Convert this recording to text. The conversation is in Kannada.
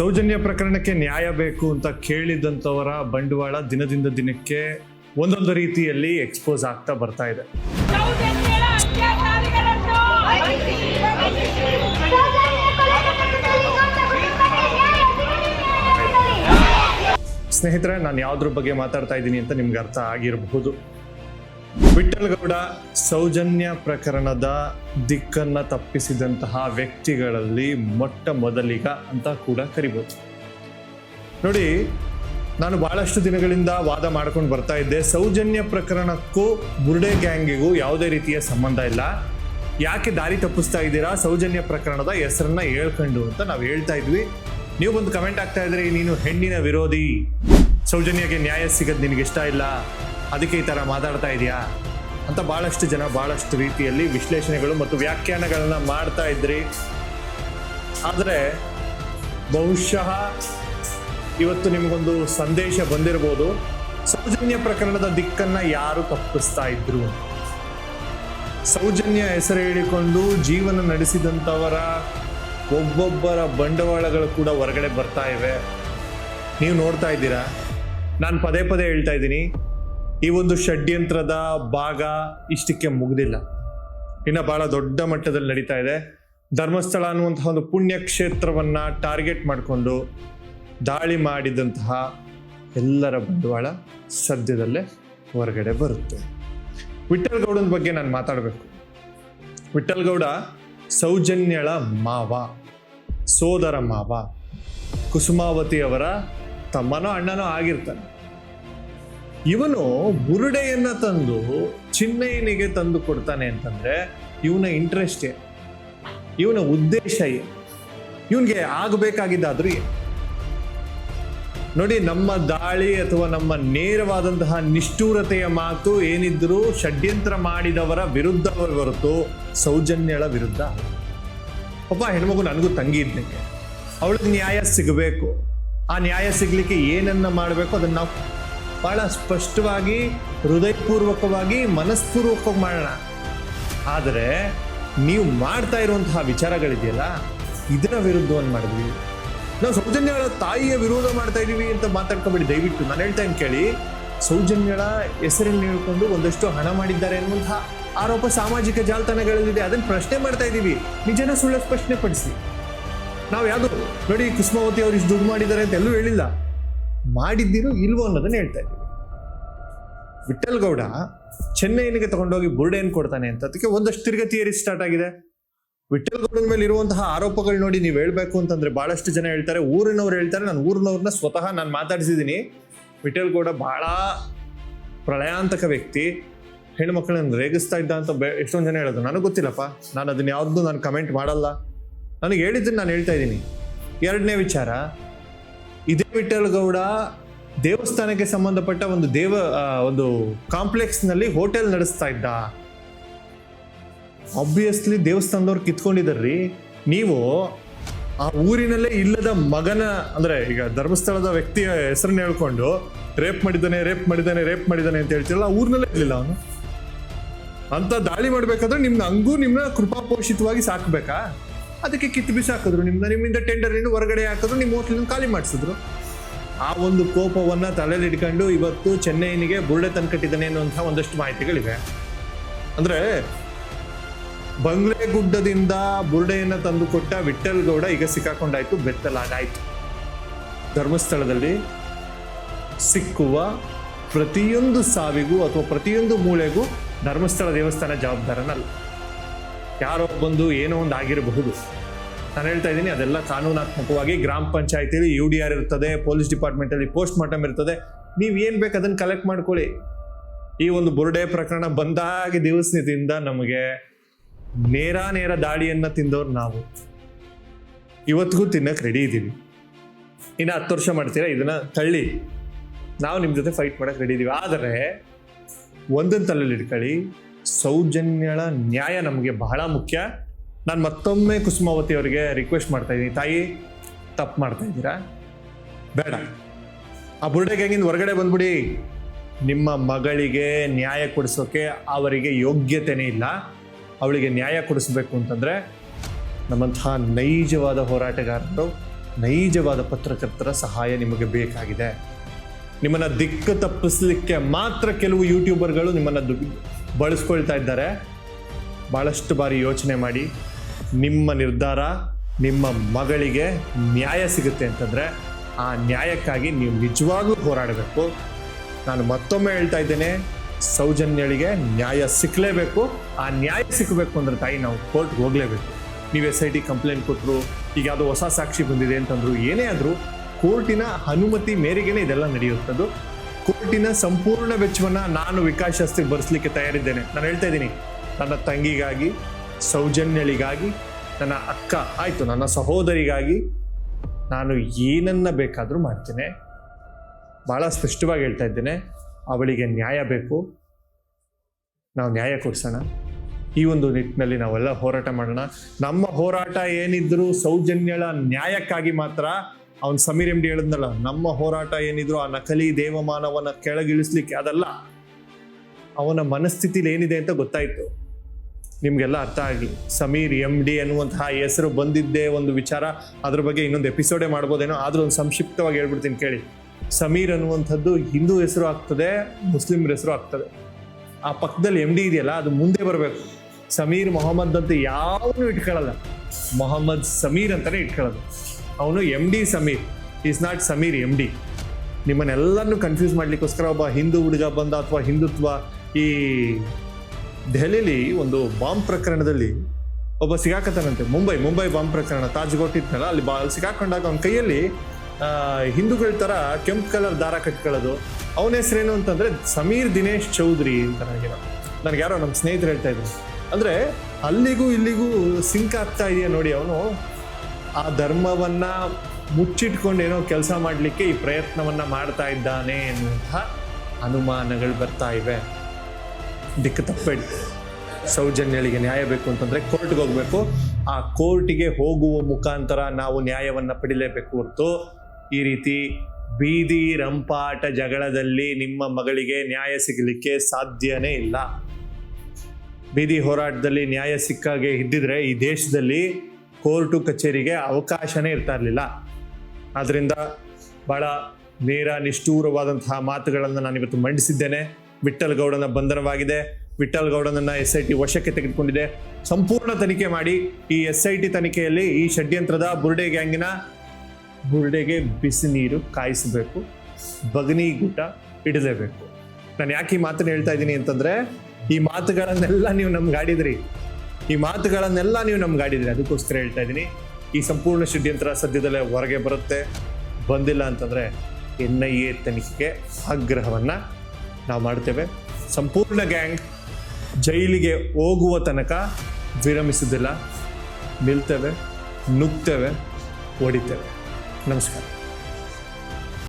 ಸೌಜನ್ಯ ಪ್ರಕರಣಕ್ಕೆ ನ್ಯಾಯ ಬೇಕು ಅಂತ ಕೇಳಿದಂಥವರ ಬಂಡವಾಳ ದಿನದಿಂದ ದಿನಕ್ಕೆ ಒಂದೊಂದು ರೀತಿಯಲ್ಲಿ ಎಕ್ಸ್ಪೋಸ್ ಆಗ್ತಾ ಬರ್ತಾ ಇದೆ. ಸ್ನೇಹಿತರೆ, ನಾನು ಯಾವ್ದ್ರ ಬಗ್ಗೆ ಮಾತಾಡ್ತಾ ಇದ್ದೀನಿ ಅಂತ ನಿಮ್ಗೆ ಅರ್ಥ ಆಗಿರಬಹುದು. ವಿಠಲ್ ಗೌಡ ಸೌಜನ್ಯ ಪ್ರಕರಣದ ದಿಕ್ಕನ್ನ ತಪ್ಪಿಸಿದಂತಹ ವ್ಯಕ್ತಿಗಳಲ್ಲಿ ಮೊಟ್ಟ ಮೊದಲಿಗ ಅಂತ ಕೂಡ ಕರಿಬೋದು. ನೋಡಿ, ನಾನು ಬಹಳಷ್ಟು ದಿನಗಳಿಂದ ವಾದ ಮಾಡ್ಕೊಂಡು ಬರ್ತಾ ಇದ್ದೆ. ಸೌಜನ್ಯ ಪ್ರಕರಣಕ್ಕೂ ಬುರ್ಡೆ ಗ್ಯಾಂಗಿಗೂ ಯಾವುದೇ ರೀತಿಯ ಸಂಬಂಧ ಇಲ್ಲ. ಯಾಕೆ ದಾರಿ ತಪ್ಪಿಸ್ತಾ ಇದ್ದೀರಾ? ಸೌಜನ್ಯ ಪ್ರಕರಣದ ಹೆಸರನ್ನ ಹೇಳ್ಕೊಂಡು ಅಂತ ನಾವು ಹೇಳ್ತಾ ಇದ್ವಿ. ನೀವು ಒಂದು ಕಮೆಂಟ್ ಆಗ್ತಾ ಇದ್ರಿ, ನೀನು ಹೆಣ್ಣಿನ ವಿರೋಧಿ. ಸೌಜನ್ಯಗೆ ನ್ಯಾಯ ಸಿಗೋದು ನಿನಗೆ ಇಷ್ಟ ಇಲ್ಲ. ಅದಕ್ಕೆ ಈ ಥರ ಮಾತಾಡ್ತಾ ಇದೆಯಾ? ಅಂತ ಭಾಳಷ್ಟು ಜನ ಭಾಳಷ್ಟು ರೀತಿಯಲ್ಲಿ ವಿಶ್ಲೇಷಣೆಗಳು ಮತ್ತು ವ್ಯಾಖ್ಯಾನಗಳನ್ನ ಮಾಡ್ತಾ ಇದ್ರಿ. ಆದರೆ ಬಹುಶಃ ಇವತ್ತು ನಿಮಗೊಂದು ಸಂದೇಶ ಬಂದಿರಬಹುದು ಸೌಜನ್ಯ ಪ್ರಕರಣದ ದಿಕ್ಕನ್ನ ಯಾರು ತಪ್ಪಿಸ್ತಾ ಇದ್ರು ಸೌಜನ್ಯ ಹೆಸರು ಹೇಳಿಕೊಂಡು ಜೀವನ ನಡೆಸಿದಂಥವರ ಒಬ್ಬೊಬ್ಬರ ಬಂಡವಾಳಗಳು ಕೂಡ ಹೊರಗಡೆ ಬರ್ತಾ ಇವೆ. ನೀವು ನೋಡ್ತಾ ಇದ್ದೀರಾ? ನಾನು ಪದೇ ಪದೇ ಹೇಳ್ತಾ ಇದ್ದೀನಿ. ಈ ಒಂದು ಷಡ್ಯಂತ್ರದ ಭಾಗ ಇಷ್ಟಕ್ಕೆ ಮುಗ್ದಿಲ್ಲ. ಇನ್ನು ಬಹಳ ದೊಡ್ಡ ಮಟ್ಟದಲ್ಲಿ ನಡೀತಾ ಇದೆ. ಧರ್ಮಸ್ಥಳ ಅನ್ನುವಂತಹ ಒಂದು ಪುಣ್ಯ ಕ್ಷೇತ್ರವನ್ನ ಟಾರ್ಗೆಟ್ ಮಾಡಿಕೊಂಡು ದಾಳಿ ಮಾಡಿದಂತಹ ಎಲ್ಲರ ಬಂಡವಾಳ ಸದ್ಯದಲ್ಲೇ ಹೊರಗಡೆ ಬರುತ್ತೆ. ವಿಠಲ್ ಗೌಡನ ಬಗ್ಗೆ ನಾನು ಮಾತಾಡಬೇಕು. ವಿಠಲ್ ಗೌಡ ಸೌಜನ್ಯಳ ಮಾವ, ಸೋದರ ಮಾವ ಕುಸುಮಾವತಿ ಅವರ ತಮ್ಮನೋ ಅಣ್ಣನೋ ಆಗಿರ್ತಾನೆ. ಇವನು ಬುರುಡೆಯನ್ನ ತಂದು ಚಿನ್ನಯ್ಯನಿಗೆ ತಂದು ಕೊಡ್ತಾನೆ ಅಂತಂದ್ರೆ ಇವನ ಇಂಟ್ರೆಸ್ಟ್ ಇವನ ಉದ್ದೇಶ ಇವನ್ಗೆ ಆಗಬೇಕಾಗಿದ್ದಾದ್ರೂ ನೋಡಿ, ನಮ್ಮ ದಾಳಿ ಅಥವಾ ನಮ್ಮ ನೇರವಾದಂತಹ ನಿಷ್ಠೂರತೆಯ ಮಾತು ಏನಿದ್ರು ಷಡ್ಯಂತ್ರ ಮಾಡಿದವರ ವಿರುದ್ಧ ಹೊರತು ಸೌಜನ್ಯಳ ವಿರುದ್ಧ. ಒಬ್ಬ ಹೆಣ್ಮಗು ನನಗೂ ತಂಗಿ ಇದ್ದಕ್ಕೆ ಅವಳಿಗೆ ನ್ಯಾಯ ಸಿಗಬೇಕು. ಆ ನ್ಯಾಯ ಸಿಗ್ಲಿಕ್ಕೆ ಏನನ್ನ ಮಾಡಬೇಕು ಅದನ್ನ ನಾವು ಬಹಳ ಸ್ಪಷ್ಟವಾಗಿ, ಹೃದಯಪೂರ್ವಕವಾಗಿ, ಮನಸ್ಪೂರ್ವಕವಾಗಿ ಮಾಡೋಣ. ಆದರೆ, ನೀವು ಮಾಡ್ತಾ ಇರುವಂತಹ ವಿಚಾರಗಳಿದೆಯಲ್ಲ, ಇದರ ವಿರುದ್ಧವನ್ನು ಮಾಡಿದ್ವಿ. ನಾವು ಸೌಜನ್ಯಗಳ ತಾಯಿಯ ವಿರೋಧ ಮಾಡ್ತಾ ಇದ್ದೀವಿ ಅಂತ ಮಾತಾಡ್ಕೊಬೇಡಿ, ದಯವಿಟ್ಟು. ನಾನು ಹೇಳ್ತಾ ಕೇಳಿ ಸೌಜನ್ಯಗಳ ಹೆಸರನ್ನು ಹೇಳ್ಕೊಂಡು ಒಂದಷ್ಟು ಹಣ ಮಾಡಿದ್ದಾರೆ ಅನ್ನುವಂತಹ ಆರೋಪ ಸಾಮಾಜಿಕ ಜಾಲತಾಣಗಳಲ್ಲಿದೆ. ಅದನ್ನು ಪ್ರಶ್ನೆ ಮಾಡ್ತಾ ಇದ್ದೀವಿ ನಿಜನ ಸುಳ್ಳ ಸ್ಪಷ್ಟನೆ ಪಡಿಸಿ ನಾವು ಯಾವುದು, ನೋಡಿ, ಕುಸುಮಾವತಿ ಅವ್ರು ಇಷ್ಟು ದುಡ್ಡು ಮಾಡಿದ್ದಾರೆ ಅಂತ ಎಲ್ಲೂ ಹೇಳಿಲ್ಲ. ಮಾಡಿದ್ದೀರೋ ಇಲ್ವೋ ಅನ್ನೋದನ್ನ ಹೇಳ್ತಾ ಇದ್ದೀವಿ. ವಿಠಲ್ ಗೌಡ ಚೆನ್ನೈನಿಗೆ ತಗೊಂಡೋಗಿ ಬುರ್ಡೆಯನ್ನು ಕೊಡ್ತಾನೆ ಅಂತ. ಅದಕ್ಕೆ ಒಂದಷ್ಟು ತಿರ್ಗ ಥಿಯರಿ ಸ್ಟಾರ್ಟ್ ಆಗಿದೆ. ವಿಠಲ್ ಗೌಡನ ಮೇಲೆ ಇರುವಂತಹ ಆರೋಪಗಳು ನೋಡಿ ನೀವು ಹೇಳಬೇಕು ಅಂತಂದ್ರೆ ಬಹಳಷ್ಟು ಜನ ಹೇಳ್ತಾರೆ. ಊರಿನವ್ರು ಹೇಳ್ತಾರೆ. ನಾನು ಊರಿನವ್ರನ್ನ ಸ್ವತಃ ನಾನು ಮಾತಾಡಿಸಿದ್ದೀನಿ. ವಿಠಲ್ ಗೌಡ ಬಹಳ ಪ್ರಳಯಾಂತಕ ವ್ಯಕ್ತಿ. ಹೆಣ್ಮಕ್ಳನ್ನ ರೇಗಿಸ್ತಾ ಇದ್ದ ಅಂತ ಬೆ- ಎಷ್ಟೊಂದು ಜನ ಹೇಳೋದು. ನನಗೆ ಗೊತ್ತಿಲ್ಲಪ್ಪ. ನಾನು ಅದನ್ನ ಯಾವ್ದು ನಾನು ಕಮೆಂಟ್ ಮಾಡಲ್ಲ. ನನಗೆ ಹೇಳಿದ್ದನ್ನು ನಾನು ಹೇಳ್ತಾ ಇದ್ದೀನಿ. ಎರಡನೇ ವಿಚಾರ ಇದೇ ವಿಠಲ್ ಗೌಡ ದೇವಸ್ಥಾನಕ್ಕೆ ಸಂಬಂಧಪಟ್ಟ ಒಂದು ದೇವ ಒಂದು ಕಾಂಪ್ಲೆಕ್ಸ್ನಲ್ಲಿ ಹೋಟೆಲ್ ನಡೆಸ್ತಾ ಇದ್ದ. ಆಬ್ವಿಯಸ್ಲಿ ದೇವಸ್ಥಾನದವ್ರು ಕಿತ್ಕೊಂಡಿದ್ದಾರ್ರಿ ನೀವು ಆ ಊರಿನಲ್ಲೇ ಇಲ್ಲದ ಮಗನ, ಅಂದ್ರೆ ಈಗ ಧರ್ಮಸ್ಥಳದ ವ್ಯಕ್ತಿಯ ಹೆಸರನ್ನ ಹೇಳ್ಕೊಂಡು ರೇಪ್ ಮಾಡಿದ್ದಾನೆ ರೇಪ್ ಮಾಡಿದ್ದಾನೆ ರೇಪ್ ಮಾಡಿದ್ದಾನೆ ಅಂತ ಹೇಳ್ತಿರಲ್ಲ, ಆ ಊರಿನಲ್ಲೇ ಇರ್ಲಿಲ್ಲ ಅವನು. ಅಂತ ದಾಳಿ ಮಾಡ್ಬೇಕಾದ್ರೆ ನಿಮ್ನ ಹಂಗೂ ನಿಮ್ನ ಕೃಪಾಪೋಷಿತವಾಗಿ ಸಾಕ್ಬೇಕಾ? ಅದಕ್ಕೆ ಕಿತ್ತು ಬಿಸಾಕಿದ್ರು. ನಿಮ್ಮ ನಿಮ್ಮಿಂದ ಟೆಂಡರ್ ಹೊರಗಡೆ ಹಾಕಿದ್ರು, ನಿಮ್ಮ ಹೋಟ್ಲಿನ ಖಾಲಿ ಮಾಡಿಸಿದ್ರು. ಆ ಒಂದು ಕೋಪವನ್ನ ತಲೆಯಲ್ಲಿ ಇಟ್ಕೊಂಡು ಇವತ್ತು ಚೆನ್ನೈನಿಗೆ ಬುರುಡೆ ತಂದ್ಕಟ್ಟಿದ್ದಾನೆ ಅನ್ನುವಂಥ ಒಂದಷ್ಟು ಮಾಹಿತಿಗಳಿವೆ. ಅಂದ್ರೆ ಗುಡ್ಡದಿಂದ ಬುರುಡೆಯನ್ನ ತಂದುಕೊಟ್ಟ ವಿಠಲ್ ಗೌಡ ಈಗ ಸಿಕ್ಕಾಕೊಂಡಾಯ್ತು, ಬೆತ್ತಲಾಗಾಯ್ತು. ಧರ್ಮಸ್ಥಳದಲ್ಲಿ ಸಿಕ್ಕುವ ಪ್ರತಿಯೊಂದು ಸಾವಿಗೂ ಅಥವಾ ಪ್ರತಿಯೊಂದು ಮೂಳೆಗೂ ಧರ್ಮಸ್ಥಳ ದೇವಸ್ಥಾನ ಜವಾಬ್ದಾರನಲ್ಲ. ಯಾರೋ ಬಂದು ಏನೋ ಒಂದು ಆಗಿರಬಹುದು. ನಾನು ಹೇಳ್ತಾ ಇದ್ದೀನಿ, ಅದೆಲ್ಲ ಕಾನೂನಾತ್ಮಕವಾಗಿ ಗ್ರಾಮ ಪಂಚಾಯತಿಲಿ ಯು ಡಿ ಆರ್ ಇರ್ತದೆ, ಪೊಲೀಸ್ ಡಿಪಾರ್ಟ್ಮೆಂಟಲ್ಲಿ ಪೋಸ್ಟ್ ಮಾರ್ಟಮ್ ಇರ್ತದೆ. ನೀವು ಏನು ಬೇಕು ಅದನ್ನು ಕಲೆಕ್ಟ್ ಮಾಡ್ಕೊಳ್ಳಿ. ಈ ಒಂದು ಬುರುಡೆ ಪ್ರಕರಣ ಬಂದಾಗ ದಿವಸದಿಂದ ನಮಗೆ ನೇರ ನೇರ ದಾಳಿಯನ್ನು ತಿಂದವ್ರು ನಾವು. ಇವತ್ತಿಗೂ ತಿನ್ನಕ್ಕೆ ರೆಡಿ ಇದ್ದೀವಿ ಇನ್ನು ಹತ್ತು ವರ್ಷ ಮಾಡ್ತೀರಾ? ಇದನ್ನು ತಳ್ಳಿ. ನಾವು ನಿಮ್ಮ ಜೊತೆ ಫೈಟ್ ಮಾಡೋಕ್ಕೆ ರೆಡಿ ಇದ್ದೀವಿ ಆದರೆ ಒಂದೊಂದು ತಲೆಯಲ್ಲಿ ಇಟ್ಕೊಳ್ಳಿ. ಸೌಜನ್ಯಳ ನ್ಯಾಯ ನಮಗೆ ಬಹಳ ಮುಖ್ಯ. ನಾನು ಮತ್ತೊಮ್ಮೆ ಕುಸುಮಾವತಿ ಅವರಿಗೆ ರಿಕ್ವೆಸ್ಟ್ ಮಾಡ್ತಾ ಇದ್ದೀನಿ. ತಾಯಿ, ತಪ್ಪು ಮಾಡ್ತಾ ಇದ್ದೀರಾ? ಬೇಡ. ಆ ಬುರ್ಡೆ ಗ್ಯಾಂಗಿಂದ ಹೊರಗಡೆ ಬಂದ್ಬಿಡಿ. ನಿಮ್ಮ ಮಗಳಿಗೆ ನ್ಯಾಯ ಕೊಡಿಸೋಕೆ ಅವರಿಗೆ ಯೋಗ್ಯತೆನೇ ಇಲ್ಲ. ಅವಳಿಗೆ ನ್ಯಾಯ ಕೊಡಿಸ್ಬೇಕು ಅಂತಂದರೆ ನಮ್ಮಂತಹ ನೈಜವಾದ ಹೋರಾಟಗಾರರು, ನೈಜವಾದ ಪತ್ರಕರ್ತರ ಸಹಾಯ ನಿಮಗೆ ಬೇಕಾಗಿದೆ. ನಿಮ್ಮನ್ನು ದಿಕ್ಕು ತಪ್ಪಿಸ್ಲಿಕ್ಕೆ ಮಾತ್ರ ಕೆಲವು ಯೂಟ್ಯೂಬರ್ಗಳು ನಿಮ್ಮನ್ನು ದುಡ್ಡು ಬಳಸ್ಕೊಳ್ತಾ ಇದ್ದಾರೆ. ಭಾಳಷ್ಟು ಬಾರಿ ಯೋಚನೆ ಮಾಡಿ, ನಿಮ್ಮ ನಿರ್ಧಾರ ನಿಮ್ಮ ಮಗಳಿಗೆ ನ್ಯಾಯ ಸಿಗುತ್ತೆ ಅಂತಂದರೆ, ಆ ನ್ಯಾಯಕ್ಕಾಗಿ ನೀವು ನಿಜವಾಗ್ಲೂ ಹೋರಾಡಬೇಕು. ನಾನು ಮತ್ತೊಮ್ಮೆ ಹೇಳ್ತಾ ಇದ್ದೇನೆ, ಸೌಜನ್ಯಳಿಗೆ ನ್ಯಾಯ ಸಿಕ್ಕಲೇಬೇಕು ಆ ನ್ಯಾಯ ಸಿಕ್ಕಬೇಕು ಅಂದ್ರೆ ತಾಯಿ, ನಾವು ಕೋರ್ಟ್ಗೆ ಹೋಗಲೇಬೇಕು. ನೀವು ಎಸ್ ಐ ಟಿ ಕಂಪ್ಲೇಂಟ್ ಕೊಟ್ಟರು ಈಗ ಯಾವುದೋ ಹೊಸ ಸಾಕ್ಷಿ ಬಂದಿದೆ ಅಂತಂದ್ರು, ಏನೇ ಆದರೂ ಕೋರ್ಟಿನ ಅನುಮತಿ ಮೇರೆಗೇನೆ ಇದೆಲ್ಲ ನಡೆಯುತ್ತದು ಕೋರ್ಟಿನ ಸಂಪೂರ್ಣ ವೆಚ್ಚವನ್ನ ನಾನು ವಿಕಾಸ್ ಶಾಸ್ತ್ರಿ ಭರಿಸಲಿಕ್ಕೆ ತಯಾರಿದ್ದೇನೆ. ನಾನು ಹೇಳ್ತಾ ಇದ್ದೀನಿ, ನನ್ನ ತಂಗಿಗಾಗಿ, ಸೌಜನ್ಯಳಿಗಾಗಿ, ನನ್ನ ಅಕ್ಕ, ಆಯಿತು, ನನ್ನ ಸಹೋದರಿಗಾಗಿ ನಾನು ಏನನ್ನ ಬೇಕಾದರೂ ಮಾಡ್ತೇನೆ. ಭಾಳ ಸ್ಪಷ್ಟವಾಗಿ ಹೇಳ್ತಾ ಇದ್ದೇನೆ, ಅವಳಿಗೆ ನ್ಯಾಯ ಬೇಕು. ನಾವು ನ್ಯಾಯ ಕೊಡ್ಸೋಣ. ಈ ಒಂದು ನಿಟ್ಟಿನಲ್ಲಿ ನಾವೆಲ್ಲ ಹೋರಾಟ ಮಾಡೋಣ. ನಮ್ಮ ಹೋರಾಟ ಏನಿದ್ರು ಸೌಜನ್ಯಳ ನ್ಯಾಯಕ್ಕಾಗಿ ಮಾತ್ರ ಅವನ್ ಸಮೀರ್ ಎಂಡಿ ಹೇಳಿದ್ನಲ್ಲ, ನಮ್ಮ ಹೋರಾಟ ಏನಿದ್ರು ಆ ನಕಲಿ ದೇವಮಾನವನ್ನ ಕೆಳಗಿಳಿಸ್ಲಿಕ್ಕೆ ಅದಲ್ಲ. ಅವನ ಮನಸ್ಥಿತಿಲಿ ಏನಿದೆ ಅಂತ ಗೊತ್ತಾಯ್ತು. ನಿಮ್ಗೆಲ್ಲ ಅರ್ಥ ಆಗಲಿ. ಸಮೀರ್ ಎಂ ಡಿ ಅನ್ನುವಂತಹ ಹೆಸರು ಬಂದಿದ್ದೇ ಒಂದು ವಿಚಾರ. ಅದ್ರ ಬಗ್ಗೆ ಇನ್ನೊಂದು ಎಪಿಸೋಡೇ ಮಾಡ್ಬೋದೇನೋ. ಆದ್ರೂ ಒಂದು ಸಂಕ್ಷಿಪ್ತವಾಗಿ ಹೇಳ್ಬಿಡ್ತೀನಿ ಕೇಳಿ. ಸಮೀರ್ ಅನ್ನುವಂಥದ್ದು ಹಿಂದೂ ಹೆಸರು ಆಗ್ತದೆ ಮುಸ್ಲಿಮ್ರ ಹೆಸರು ಆಗ್ತದೆ. ಆ ಪಕ್ಕದಲ್ಲಿ ಎಂ ಡಿ ಇದೆಯಲ್ಲ, ಅದು ಮುಂದೆ ಬರಬೇಕು. ಸಮೀರ್ ಮೊಹಮ್ಮದ್ ಅಂತ ಯಾವನು ಇಟ್ಕೊಳ್ಳಲ್ಲ. ಮೊಹಮ್ಮದ್ ಸಮೀರ್ ಅಂತಾನೆ ಇಟ್ಕೊಳ್ಳೋದು. ಅವನು M D Sameer. Is not Sameer M D ನಿಮ್ಮನ್ನೆಲ್ಲರನ್ನು confuse ಮಾಡಲಿಕ್ಕೋಸ್ಕರ ಒಬ್ಬ ಹಿಂದೂ ಹುಡುಗ ಬಂದ ಅಥವಾ ಹಿಂದುತ್ವ ಈ ದೆಹಲಿಲಿ ಒಂದು ಬಾಂಬ್ ಪ್ರಕರಣದಲ್ಲಿ ಒಬ್ಬ ಸಿಗಾಕತ್ತಾನಂತೆ. ಮುಂಬೈ ಮುಂಬೈ ಬಾಂಬ್ ಪ್ರಕರಣ ತಾಜ್ ಕೊಟ್ಟಿದ್ನಲ್ಲ ಅಲ್ಲಿ ಬಾ, ಅಲ್ಲಿ ಸಿಗಾಕೊಂಡಾಗ ಅವನ ಕೈಯಲ್ಲಿ ಹಿಂದೂಗಳ ಥರ ಕೆಂಪು ಕಲರ್ ದಾರ ಕಟ್ಕೊಳ್ಳೋದು. ಅವನ ಹೆಸರೇನು ಅಂತಂದರೆ ಸಮೀರ್ ದಿನೇಶ್ ಚೌಧರಿ ಅಂತ ನನಗೆ ನನಗೆ ಯಾರೋ ನಮ್ಮ ಸ್ನೇಹಿತರು ಹೇಳ್ತಾ ಇದ್ರು. ಅಂದರೆ ಅಲ್ಲಿಗೂ ಇಲ್ಲಿಗೂ ಸಿಂಕ್ ಆಗ್ತಾ ಇದೆಯಾ ನೋಡಿ ಅವನು. ಆ ಧರ್ಮವನ್ನ ಮುಚ್ಚಿಟ್ಕೊಂಡು ಏನೋ ಕೆಲಸ ಮಾಡಲಿಕ್ಕೆ ಈ ಪ್ರಯತ್ನವನ್ನ ಮಾಡ್ತಾ ಇದ್ದಾನೆ ಎನ್ನುವಂತಹ ಅನುಮಾನಗಳು ಬರ್ತಾ ಇವೆ. ದಿಕ್ಕು ತಪ್ಪೇಡ್ ಸೌಜನ್ಯಳಿಗೆ ನ್ಯಾಯ ಬೇಕು ಅಂತಂದ್ರೆ ಕೋರ್ಟ್ಗೆ ಹೋಗ್ಬೇಕು. ಆ ಕೋರ್ಟಿಗೆ ಹೋಗುವ ಮುಖಾಂತರ ನಾವು ನ್ಯಾಯವನ್ನ ಪಡಿಲೇಬೇಕು ಹೊರತು ಈ ರೀತಿ ಬೀದಿ ರಂಪಾಟ ಜಗಳದಲ್ಲಿ ನಿಮ್ಮ ಮಗಳಿಗೆ ನ್ಯಾಯ ಸಿಗಲಿಕ್ಕೆ ಸಾಧ್ಯನೇ ಇಲ್ಲ. ಬೀದಿ ಹೋರಾಟದಲ್ಲಿ ನ್ಯಾಯ ಸಿಕ್ಕಾಗೆ ಇದ್ದಿದ್ರೆ ಈ ದೇಶದಲ್ಲಿ ಕೋರ್ಟು ಕಚೇರಿಗೆ ಅವಕಾಶನೇ ಇರ್ತಾ ಇರಲಿಲ್ಲ. ಆದ್ರಿಂದ ಬಹಳ ನೇರ ನಿಷ್ಠೂರವಾದಂತಹ ಮಾತುಗಳನ್ನು ನಾನು ಇವತ್ತು ಮಂಡಿಸಿದ್ದೇನೆ. ವಿಠಲ್ ಗೌಡನ ಬಂಧನವಾಗಿದೆ. ವಿಠಲ್ ಗೌಡನನ್ನ ಎಸ್ ಐ ಟಿ ವಶಕ್ಕೆ ತೆಗೆದುಕೊಂಡಿದೆ. ಸಂಪೂರ್ಣ ತನಿಖೆ ಮಾಡಿ ಈ ಎಸ್ ಐ ಟಿ ತನಿಖೆಯಲ್ಲಿ ಈ ಷಡ್ಯಂತ್ರದ ಬುರ್ಡೆ ಗ್ಯಾಂಗಿನ ಬುರ್ಡೆಗೆ ಬಿಸಿ ನೀರು ಕಾಯಿಸಬೇಕು, ಬಗನಿ ಗೂಟ ಇಡಲೇಬೇಕು. ನಾನು ಯಾಕೆ ಈ ಮಾತನ್ನು ಹೇಳ್ತಾ ಇದ್ದೀನಿ ಅಂತಂದ್ರೆ ಈ ಮಾತುಗಳನ್ನೆಲ್ಲ ನೀವು ನಮ್ಗೆ ಆಡಿದ್ರಿ. ಈ ಮಾತುಗಳನ್ನೆಲ್ಲ ನೀವು ನಮ್ಗೆ ಆಡಿದ್ರಿ ಅದಕ್ಕೋಸ್ಕರ ಹೇಳ್ತಾ ಇದ್ದೀನಿ. ಈ ಸಂಪೂರ್ಣ ಷಡ್ಯಂತ್ರ ಸದ್ಯದಲ್ಲೇ ಹೊರಗೆ ಬರುತ್ತೆ. ಬಂದಿಲ್ಲ ಅಂತಂದರೆ ಎನ್ ಐ ಎ ತನಿಖೆಗೆ ಆಗ್ರಹವನ್ನು ನಾವು ಮಾಡ್ತೇವೆ. ಸಂಪೂರ್ಣ ಗ್ಯಾಂಗ್ ಜೈಲಿಗೆ ಹೋಗುವ ತನಕ ವಿರಮಿಸೋದಿಲ್ಲ. ನಿಲ್ತೇವೆ, ನುಗ್ತೇವೆ, ಹೊಡಿತೇವೆ. ನಮಸ್ಕಾರ.